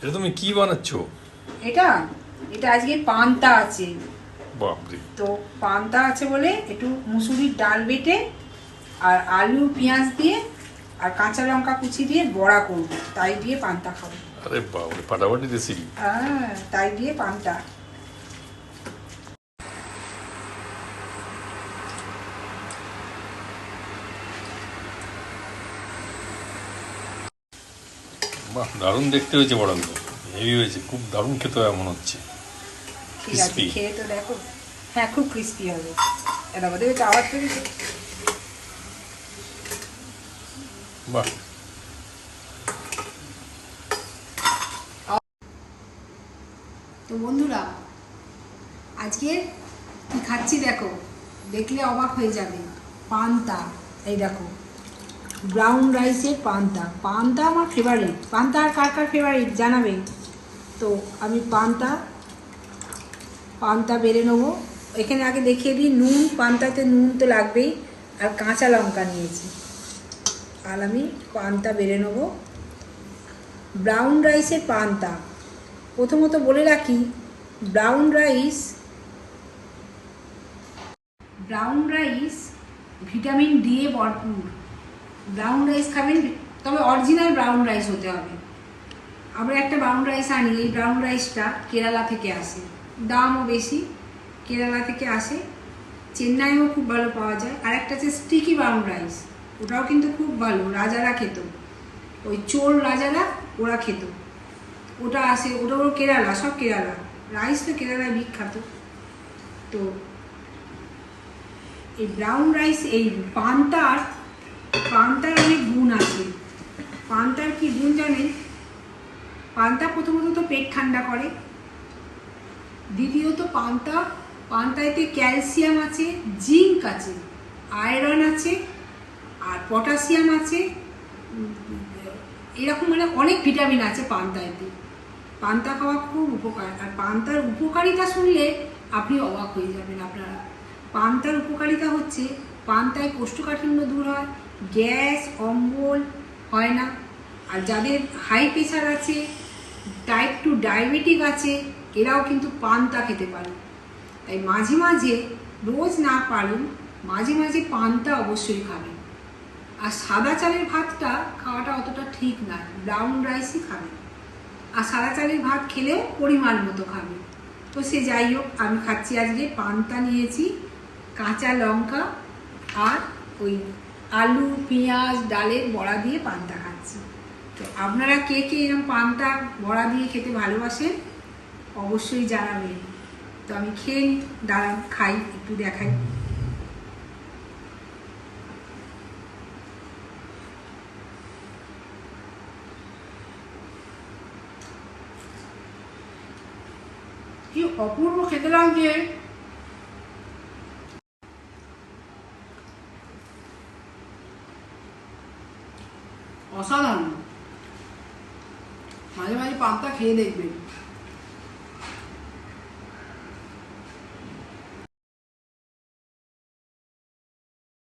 এটা তুমি কি বানাচ্ছো? এটা এটা আজকে পান্তা আছে। বাপরে। তো পান্তা আছে বলে একটু মুসুরির ডাল বেটে আর আলু পেঁয়াজ দিয়ে আর কাঁচা লঙ্কা কুচি দিয়ে বড়া করব। তাই দিয়ে পান্তা খাব। আরে বাপরে ফাটাফাটি দেশি হ্যাঁ তাই দিয়ে পান্তা। বাহ দারুণ দেখতে হয়েছে বড়াগুলো হেভি হয়েছে খুব দারুণ খেতে হয় মনে হচ্ছে। খেয়ে তো দেখো। হ্যাঁ খুব ক্রিস্পি হবে। এটা হয় আওয়াজ পেয়েছে বাহ। তো বন্ধুরা আজকে কি খাচ্ছি দেখো? দেখলে অবাক হয়ে যাবে। পান্তা এই দেখো। ব্রাউন রাইসের পান্তা। পান্তা আমার ফেভারিট পান্তা আর কার কার ফেভারিট জানাবে? তো আমি পান্তা পান্তা বেড়ে নেব। এখানে আগে দেখিয়ে দিই, নুন, পান্তাতে নুন তো লাগবেই। আর কাঁচা লঙ্কা নিয়েছি। আর আমি পান্তা বেড়ে নেব। ব্রাউন রাইসের পান্তা। প্রথমত বলে রাখি brown rice brown rice vitamin D এ ভরপুর। ব্রাউন রাইস খাবেন, তবে অরিজিনাল ব্রাউন রাইস হতে হবে। আমরা একটা ব্রাউন রাইস আনি, এই ব্রাউন রাইসটা কেরালা থেকে আসে। দামও বেশি, কেরালা থেকে আসে। চেন্নাইও খুব ভালো পাওয়া যায়। আর একটা আছে স্টিকি ব্রাউন রাইস ওটাও কিন্তু খুব ভালো, রাজারা খেত। ওই চোর রাজারা, ওরা খেত। ওটা আসে, ওটা ওর কেরালা, সব কেরালা। রাইস তো কেরালায় বিখ্যাত। তো এই ব্রাউন রাইস এই পান্তার পান্তার অনেক গুণ আছে। পান্তার কি গুণ জানেন? পান্তা প্রথমত তো পেট ঠান্ডা করে। দ্বিতীয়ত পান্তা, পান্তাতে ক্যালসিয়াম আছে, জিঙ্ক আছে, আয়রন আছে, আর পটাশিয়াম আছে। এরকম মানে অনেক ভিটামিন আছে পান্তাতে। পান্তা খাওয়া খুব উপকার। আর পান্তার উপকারিতা শুনলে আপনি অবাক হয়ে যাবেন আপনারা। পান্তার উপকারিতা হচ্ছে পান্তায় কোষ্ঠকাঠিন্য দূর হয়, গ্যাস, অম্বল হয় না। আর যাদের হাই প্রেশার আছে টাইপ টু ডায়াবেটিক আছে, এরাও কিন্তু পান্তা খেতে পারে। তাই মাঝে মাঝে, রোজ না পারেন, মাঝে মাঝে পান্তা অবশ্যই খাবেন। আর সাদা চালের ভাতটা খাওয়াটা অতটা ঠিক না ব্রাউন রাইসই খাবেন। আর সাদা চালের ভাত খেলেও পরিমাণ মতো খাবে তো সে যাই হোক, আমি খাচ্ছি আজকে, পান্তা নিয়েছি, কাঁচা লঙ্কা আর ওই আলু, পেঁয়াজ, ডালের বড়া দিয়ে পান্তা খাচ্ছি। তো আপনারা কে কে এরকম পান্তা, বড়া দিয়ে খেতে ভালোবাসেন, অবশ্যই জানাবেন। তো আমি খেয়ে দাঁড়ান, খাই, একটু দেখাই। কি অপূর্ব খেতে লাগছে। অসাধারণ মাঝে মাঝে পান্তা খেয়ে দেখবেন